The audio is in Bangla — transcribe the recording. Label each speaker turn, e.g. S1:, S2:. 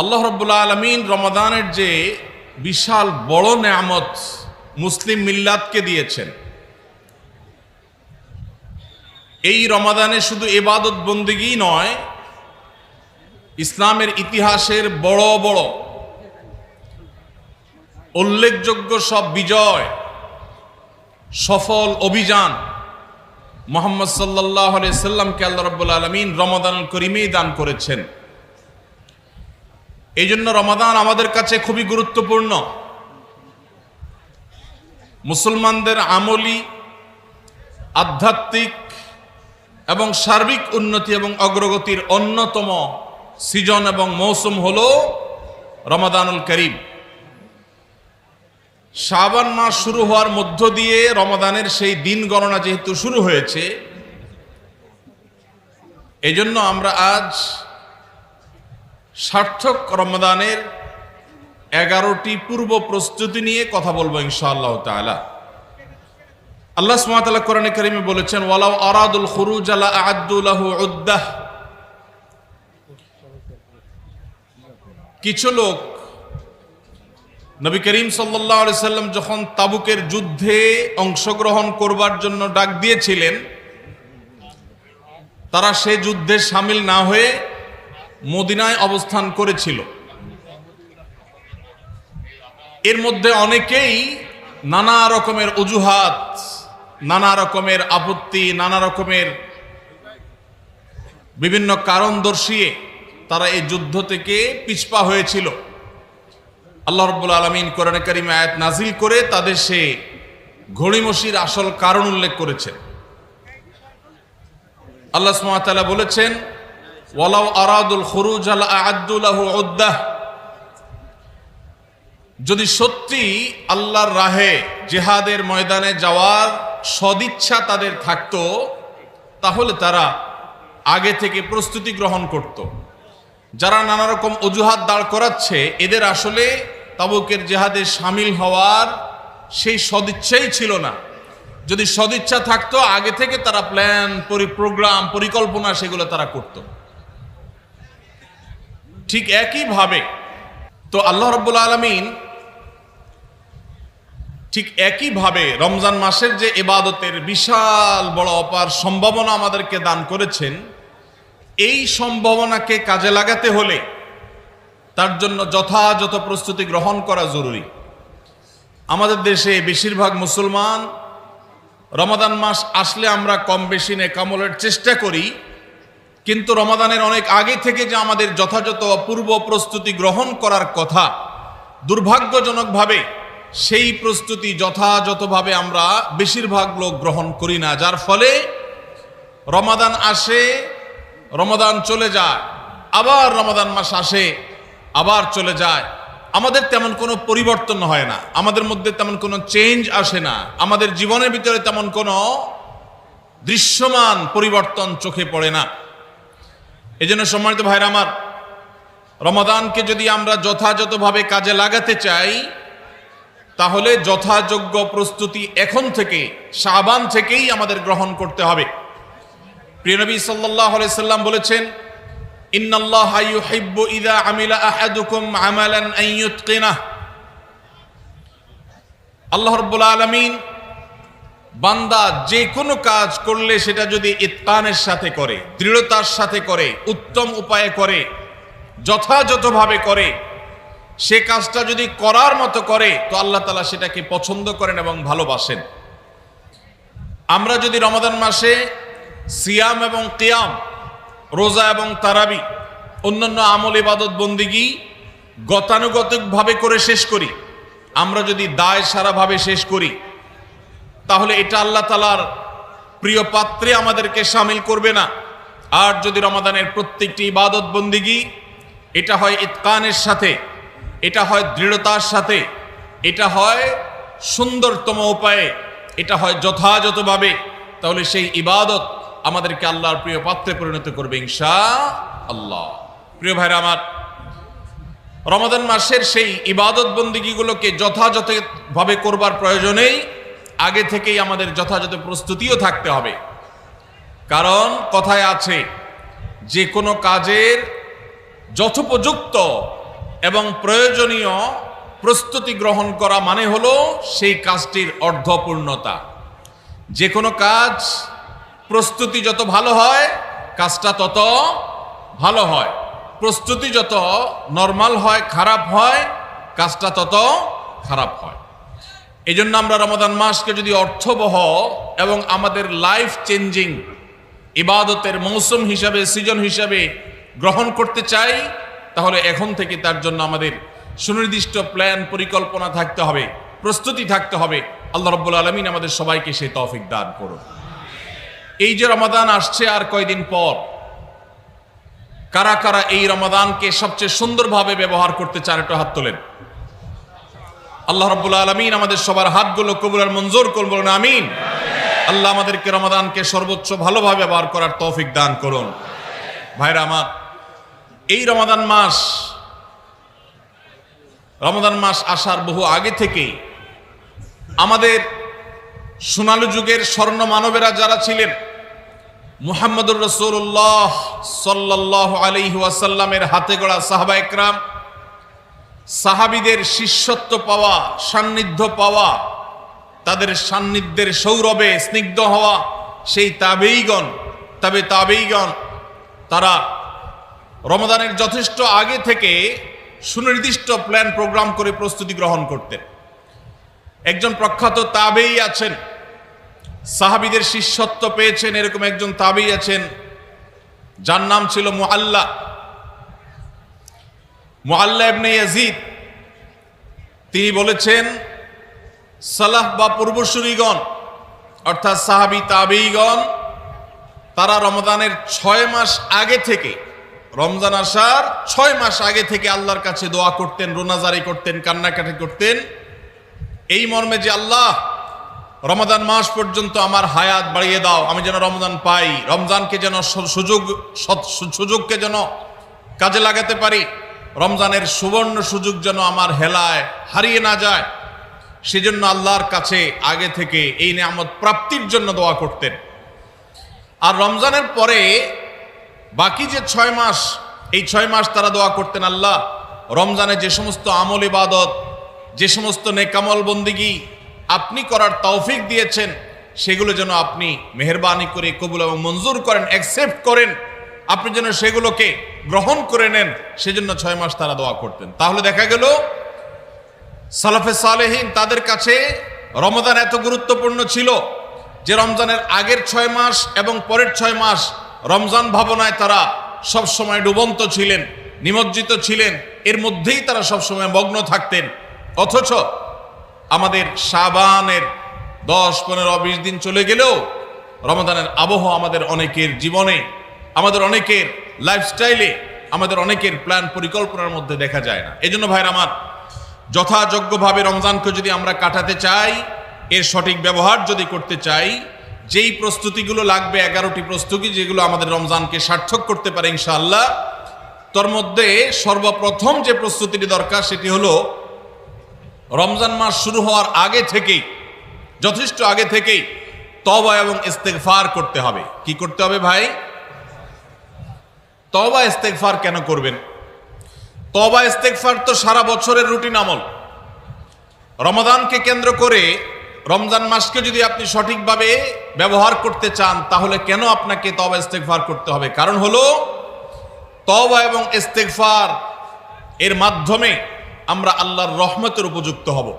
S1: আল্লাহ রব্বুল্লা আলমিন রমাদানের যে বিশাল বড় নেয়ামত মুসলিম মিল্লাতকে দিয়েছেন। এই রমাদানে শুধু এবাদত বন্দিগি নয়, ইসলামের ইতিহাসের বড় বড় উল্লেখযোগ্য সব বিজয়, সফল অভিযান মোহাম্মদ সাল্লাহ সাল্লামকে আল্লাহ রব্বুল আলমিন রমাদান করিমেই দান করেছেন। এই জন্য রমাদান আমাদের কাছে খুবই গুরুত্বপূর্ণ। মুসলমানদের আমলি, আধ্যাত্মিক এবং সার্বিক উন্নতি এবং অগ্রগতির অন্যতম সিজন এবং মৌসুম হল রমাদানুল করিম। শাবান মাস শুরু হওয়ার মধ্য দিয়ে রমাদানের সেই দিন গণনা যেহেতু শুরু হয়েছে, এজন্য আমরা আজ সার্থক রমাদানের এগারোটি পূর্ব প্রস্তুতি নিয়ে কথা বলব ইনশাআল্লাহ তাআলা। আল্লাহ সুবহানাহু কোরআনে কারিমে বলেছেন, ওয়ালাউ আরাদুল খুরুজ আলা আ'আদ্দু লাহু উদ্দাহ। কিছু লোক নবী করিম আলাইহি সাল্লাম যখন তাবুকের যুদ্ধে অংশগ্রহণ করবার জন্য ডাক দিয়েছিলেন, তারা সে যুদ্ধে সামিল না হয়ে মদিনায় অবস্থান করেছিল। এর মধ্যে অনেকেই নানা রকমের অজুহাত, নানা রকমের আপত্তি, নানা রকমের বিভিন্ন কারণ দর্শিয়ে তারা এই যুদ্ধ থেকে পিছপা হয়েছিল। আল্লাহ রব্বুল আলমিন কোরআন করিম আয়াত নাজিল করে তাদের সে ঘড়িমসির আসল কারণ উল্লেখ করেছেন। আল্লাহ সুমাতালা বলেছেন আরাদুল যদি সত্যি আল্লাহর রাহে জেহাদের ময়দানে যাওয়ার সদিচ্ছা তাদের থাকতো, তাহলে তারা আগে থেকে প্রস্তুতি গ্রহণ করত। যারা নানা রকম অজুহাত দাঁড় করাচ্ছে, এদের আসলে তাবুকের জেহাদে সামিল হওয়ার সেই সদিচ্ছাই ছিল না। যদি সদিচ্ছা থাকতো, আগে থেকে তারা প্ল্যান পরি প্রোগ্রাম পরিকল্পনা সেগুলো তারা করত। ঠিক একইভাবে তো আল্লাহ রব্বুল আলমিন ঠিক একইভাবে রমজান মাসের যে এবাদতের বিশাল বড় অপার সম্ভাবনা আমাদেরকে দান করেছেন, এই সম্ভাবনাকে কাজে লাগাতে হলে তার জন্য যথাযথ প্রস্তুতি গ্রহণ করা জরুরি। আমাদের দেশে বেশিরভাগ মুসলমান রমাদান মাস আসলে আমরা কম বেশি নেকামলের চেষ্টা করি কিন্তু রমাদানের অনেক আগে থেকে যে আমাদের যথাযথ পূর্ব প্রস্তুতি গ্রহণ করার কথা, দুর্ভাগ্যজনকভাবে সেই প্রস্তুতি যথাযথভাবে আমরা বেশিরভাগ লোক গ্রহণ করি না, যার ফলে রমাদান আসে, রমাদান চলে যায়, আবার রমাদান মাস আসে, আবার চলে যায়। আমাদের তেমন কোনো পরিবর্তন হয় না, আমাদের মধ্যে তেমন কোনো চেঞ্জ আসে না, আমাদের জীবনের ভিতরে তেমন কোনো দৃশ্যমান পরিবর্তন চোখে পড়ে না। এই জন্য সম্মানিত ভাইরা আমার, রমাদানকে যদি আমরা যথাযথভাবে কাজে লাগাতে চাই, তাহলে যথাযোগ্য প্রস্তুতি এখন থেকে সাবান থেকেই আমাদের গ্রহণ করতে হবে। প্রিয়নবী সাল্লাহ সাল্লাম বলেছেন, ইন্নাল্লাহ ইউহিব্বু ইদা আলামিন বান্দা যে কোনো কাজ করলে সেটা যদি ইতকানের সাথে করে, দৃঢ়তার সাথে করে, উত্তম উপায়ে করে, যথাযথভাবে করে, সে কাজটা যদি করার মতো করে, তো আল্লাহ তালা সেটাকে পছন্দ করেন এবং ভালোবাসেন। আমরা যদি রমাদান মাসে সিয়াম এবং কিয়াম, রোজা এবং তারাবি, অন্যান্য আমল ইবাদত বন্দিগি গতানুগতিকভাবে করে শেষ করি, আমরা যদি দায় সারাভাবে শেষ করি তাহলে এটা আল্লাহ তালার প্রিয় পাত্রে আমাদেরকে সামিল করবে না। আর যদি রমাদানের প্রত্যেকটি ইবাদত বন্দিগি, এটা হয় ইতকানের সাথে, এটা হয় দৃঢ়তার সাথে, এটা হয় সুন্দরতম উপায়ে, এটা হয় যথাযথভাবে, তাহলে সেই ইবাদত আমাদেরকে আল্লাহর প্রিয় পাত্রে পরিণত করবে ইনশা আল্লাহ প্রিয় ভাইরা আমার, রমাদান মাসের সেই ইবাদত বন্দিগিগুলোকে যথাযথভাবে করবার প্রয়োজনেই আগে থেকেই আমাদের যথাযথ প্রস্তুতিও থাকতে হবে। কারণ কথায় আছে, যে কোনো কাজের যথোপযুক্ত এবং প্রয়োজনীয় প্রস্তুতি গ্রহণ করা মানে হলো সেই কাজটির অর্ধপূর্ণতা। যে কোনো কাজ প্রস্তুতি যত ভালো হয়, কাজটা তত ভালো হয়। প্রস্তুতি যত নর্মাল হয়, খারাপ হয়, কাজটা তত খারাপ হয়। এই জন্য আমরা রমাদান মাসকে যদি অর্থবহ এবং আমাদের লাইফ চেঞ্জিং ইবাদতের মৌসুম হিসাবে সিজন হিসাবে গ্রহণ করতে চাই, তাহলে এখন থেকে তার জন্য আমাদের সুনির্দিষ্ট প্ল্যান পরিকল্পনা থাকতে হবে, প্রস্তুতি থাকতে হবে। আল্লাহ রব্বুল আলমিন আমাদের সবাইকে সে তফিক দান করুন। এই যে রমাদান আসছে আর কয়দিন পর? কারা কারা এই রমাদানকে সবচেয়ে সুন্দরভাবে ব্যবহার করতে চান একটু হাত তোলেন। আল্লাহ রব্বুল আলমিন আমাদের সবার হাতগুলো কবুল আর মঞ্জুর করুন, বলুন আমিন। আল্লাহ আমাদেরকে রমাদানকে সর্বোচ্চ ভালোভাবে ব্যবহার করার তৌফিক দান করুন। ভাইরা আমার, এই রমাদান মাস রমাদান মাস আসার বহু আগে থেকেই আমাদের সোনালু যুগের স্বর্ণ মানবেরা যারা ছিলেন, মুহাম্মদুর রসুল্লাহ সাল্লাহ আলাইহি ওয়াসাল্লামের হাতে গড়া সাহাবা একরাম সাহাবিদের শিষ্যত্ব পাওয়া, সান্নিধ্য পাওয়া, তাদের সান্নিধ্যের সৌরভে স্নিগ্ধ হওয়া সেই তাবেইগণ, তবে তাবেইগণ, তারা রমদানের যথেষ্ট আগে থেকে সুনির্দিষ্ট প্ল্যান প্রোগ্রাম করে প্রস্তুতি গ্রহণ করতেন। একজন প্রখ্যাত তাবেই আছেন, সাহাবিদের শিষ্যত্ব পেয়েছেন, এরকম একজন তাবেই আছেন, যার নাম ছিল মুআল্লা। ইয়াজিদ তিনি বলেছেন, সালাহ বা পূর্বসূরিগণ, অর্থাৎ সাহাবি তাবেইগণ তারা রমজানের ছয় মাস আগে থেকে, রমজান আসার ছয় মাস আগে থেকে আল্লাহর কাছে দোয়া করতেন, রোনাজারি করতেন, কান্নাকাটি করতেন। এই মর্মে যে আল্লাহ রমাদান মাস পর্যন্ত আমার হায়াত বাড়িয়ে দাও, আমি যেন রমজান পাই, রমজানকে যেন সুযোগ সুযোগকে যেন কাজে লাগাতে পারি। রমজানের সুবর্ণ সুযোগ যেন আমার হেলায় হারিয়ে না যায়, সেজন্য আল্লাহর কাছে আগে থেকে এই নিয়ামত প্রাপ্তির জন্য দোয়া করতেন। আর রমজানের পরে বাকি যে ছয় মাস, এই ছয় মাস তারা দোয়া করতেন, আল্লাহ, রমজানে যে সমস্ত আমল ইবাদত, যে সমস্ত নেকামল বন্দিগি আপনি করার তৌফিক দিয়েছেন, সেগুলো যেন আপনি মেহরবানি করে কবুল এবং মঞ্জুর করেন অ্যাকসেপ্ট করেন। আপনি যেন সেগুলোকে গ্রহণ করে নেন, সেজন্য ছয় মাস তারা দোয়া করতেন। তাহলে দেখা গেল, সালাফে সালেহীন তাদের কাছে রমজান এত গুরুত্বপূর্ণ ছিল যে রমজানের আগের ছয় মাস এবং পরের ছয় মাস রমজান ভাবনায় তারা সব সময় ডুবন্ত ছিলেন, নিমজ্জিত ছিলেন, এর মধ্যেই তারা সব সময় মগ্ন থাকতেন। অথচ আমাদের সাবানের দশ, পনেরো, বিশ দিন চলে গেলেও রমজানের আবহ আমাদের অনেকের জীবনে, আমাদের অনেকের লাইফস্টাইলে আমাদের অনেকের প্ল্যান পরিকল্পনার মধ্যে দেখা যায় না। এজন্য ভাইরা আমার, যথাযোগ্যভাবে রমজানকে যদি আমরা কাটাতে চাই, এর সঠিক ব্যবহার যদি করতে চাই, যেই প্রস্তুতিগুলো লাগবে, এগারোটি প্রস্তুতি যেগুলো আমাদের রমজানকে সার্থক করতে পারে ইনশাআল্লাহ, তোর মধ্যে সর্বপ্রথম যে প্রস্তুতিটি দরকার সেটি হলো, রমজান মাস শুরু হওয়ার আগে থেকেই, যথেষ্ট আগে থেকেই তবা এবং ইস্তেগফার করতে হবে। কি করতে হবে ভাই? তবা ইস্তেগফার কেন করবেন? তবা ইস্তেগফার তো সারা বছরের রুটিন আমল। রমাদানকে কেন্দ্র করে রমজান মাসকে যদি আপনি সঠিকভাবে ব্যবহার করতে চান, তাহলে কেন আপনাকে তবা ইস্তেগফার করতে হবে? কারণ হলো, তবা এবং ইস্তেগফার এর মাধ্যমে আমরা আল্লাহর রহমতের উপযুক্ত হব।